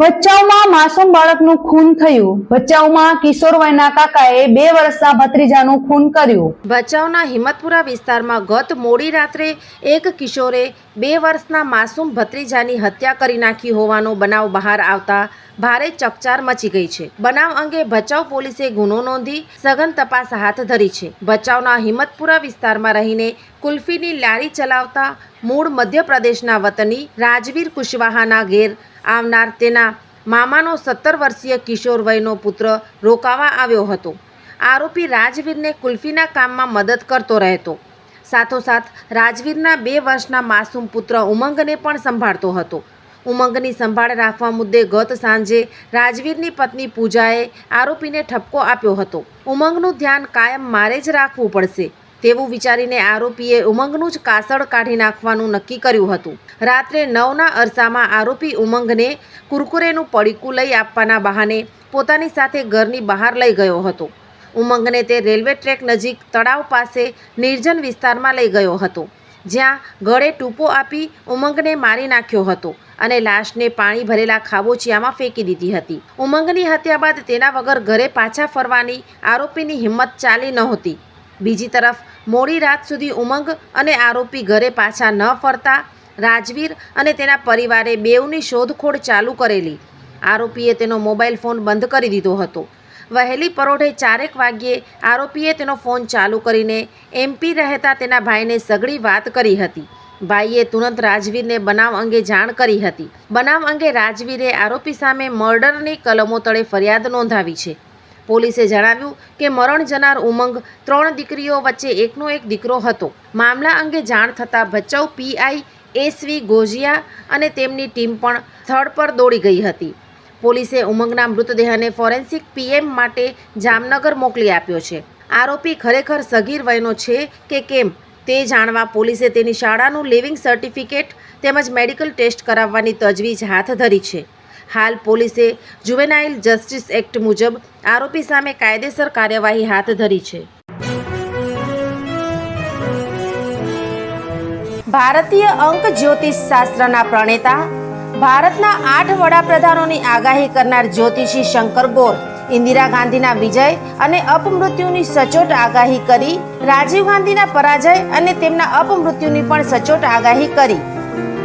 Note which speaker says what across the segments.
Speaker 1: ભચાઉમાં માસૂમ બાળકનું ખૂન થયું. ભચાઉમાં કિશોરવયના કાકાએ બે વર્ષના ભત્રીજાનું ખૂન કર્યું.
Speaker 2: ભચાઉના હિંમતપુરા વિસ્તારમાં ગત મોડી રાત્રે એક કિશોરે બે વર્ષના માસૂમ ભત્રીજાની હત્યા કરી નાખી હોવાનો બનાવ બહાર આવતા ભારે ચકચાર મચી ગઈ છે. બનાવ અંગે ભચાઉ પોલીસે ગુનો નોંધી સઘન તપાસ હાથ ધરી છે. ભચાઉના હિંમતપુરા વિસ્તારમાં રહીને કુલ્ફીની લારી ચલાવતા મૂળ મધ્યપ્રદેશના વતની રાજવીર કુશવાહાના ઘેર આવનાર તેના મામાનો સત્તર વર્ષીય કિશોર વયનો પુત્ર રોકાવા આવ્યો હતો. આરોપી રાજવીરને કુલ્ફીના કામમાં મદદ કરતો રહેતો. સાથોસાથ રાજવીરના બે વર્ષના માસૂમ પુત્ર ઉમંગને પણ સંભાળતો હતો. ઉમંગની સંભાળ રાખવા મુદ્દે ગત સાંજે રાજવીરની પત્ની પૂજાએ આરોપીને ઠપકો આપ્યો હતો. ઉમંગનું ધ્યાન કાયમ મારે જ રાખવું પડશે. તેવું વિચારીને આરોપીએ ઉમંગનું જ કાસળ કાઢી નાખવાનું નક્કી કર્યું હતું. રાત્રે નવના અરસામાં આરોપી ઉમંગને કુરકુરેનું પડીકું લઈ આપવાના બહાને પોતાની સાથે ઘરની બહાર લઈ ગયો હતો. ઉમંગને તે રેલવે ટ્રેક નજીક તળાવ પાસે નિર્જન વિસ્તારમાં લઈ ગયો હતો, જ્યાં ગળે ટૂંપો આપી ઉમંગને મારી નાખ્યો હતો અને લાશને પાણી ભરેલા ખાબોચિયામાં ફેંકી દીધી હતી. ઉમંગની હત્યા બાદ તેના વગર ઘરે પાછા ફરવાની આરોપીની હિંમત ચાલી નહોતી. બીજી તરફ, મોડી રાત સુધી ઉમંગ અને આરોપી ઘરે પાછા ન ફરતા, રાજવીર અને તેના પરિવારે બેઉની શોધખોળ ચાલુ કરેલી. આરોપીએ તેનો મોબાઈલ ફોન બંધ કરી દીધો હતો. વહેલી પરોઢે ચારેક વાગ્યે આરોપીએ તેનો ફોન ચાલુ કરીને એમપી રહેતા તેના ભાઈને સઘળી વાત કરી હતી. ભાઈએ તુરંત રાજવીરને બનાવ અંગે જાણ કરી હતી. બનાવ અંગે રાજવીરે આરોપી સામે મર્ડરની કલમો તળે ફરિયાદ નોંધાવી છે. પોલીસે જણાવ્યું કે મરણ જનાર ઉમંગ ત્રણ દીકરીઓ વચ્ચે એકનો એક દીકરો હતો. મામલા અંગે જાણ થતાં ભચાઉ પીઆઈ એસવી ગોજિયા અને તેમની ટીમ પણ સ્થળ પર દોડી ગઈ હતી. પોલીસે ઉમંગના મૃતદેહને ફોરેન્સિક પીએમ માટે જામનગર મોકલી આપ્યો છે. આરોપી ખરેખર સગીર વયનો છે કે કેમ તે જાણવા પોલીસે તેની શાળાનું લિવિંગ સર્ટિફિકેટ તેમજ મેડિકલ ટેસ્ટ કરાવવાની તજવીજ હાથ ધરી છે. હાલ પોલીસે જુવેનાઇલ જસ્ટિસ એક્ટ મુજબ આરોપી સામે કાયદેસર કાર્યવાહી હાથ ધરી છે. ભારતીય અંક જ્યોતિષ શાસ્ત્રના પ્રણેતા, ભારતના આઠ વડાપ્રધાનોની આગાહી કરનાર જ્યોતિષી શંકર ગોર, ઇન્દિરા ગાંધીના વિજય અને અપમૃત્યુની સચોટ આગાહી કરી, રાજીવ ગાંધીના પરાજય અને તેમના અપમૃત્યુની પણ સચોટ આગાહી કરી.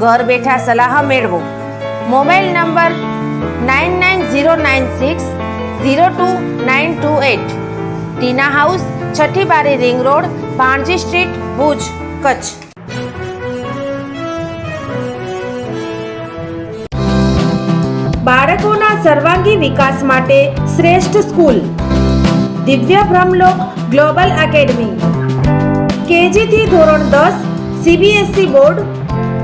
Speaker 2: ઘર બેઠા સલાહ મેળવો mobile number nine nine zero nine six zero two nine two eight Tina house છઠ્ઠી બારી ring road Bhanji street Bhuj Kutch બાળકોના સર્વાંગી વિકાસ માટે શ્રેષ્ઠ સ્કૂલ દિવ્ય બ્રહ્મલોક ગ્લોબલ એકેડમી કેજીથી ધોરણ દસ CBSE board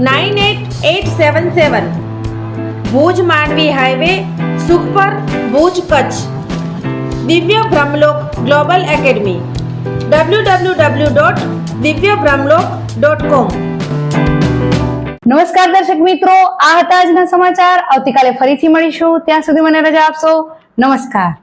Speaker 2: nine eight eight seven seven. Bhuj Mandvi highway, Sukhpar, Bhuj Kutch. Divya Brahmalok global academy. W W W dot Divya Brahmalok dot કોમ
Speaker 1: નમસ્કાર દર્શક મિત્રો, આ હતા આજના સમાચાર. આવતીકાલે ફરીથી મળીશું. ત્યાં સુધી મને રજા આપશો. નમસ્કાર.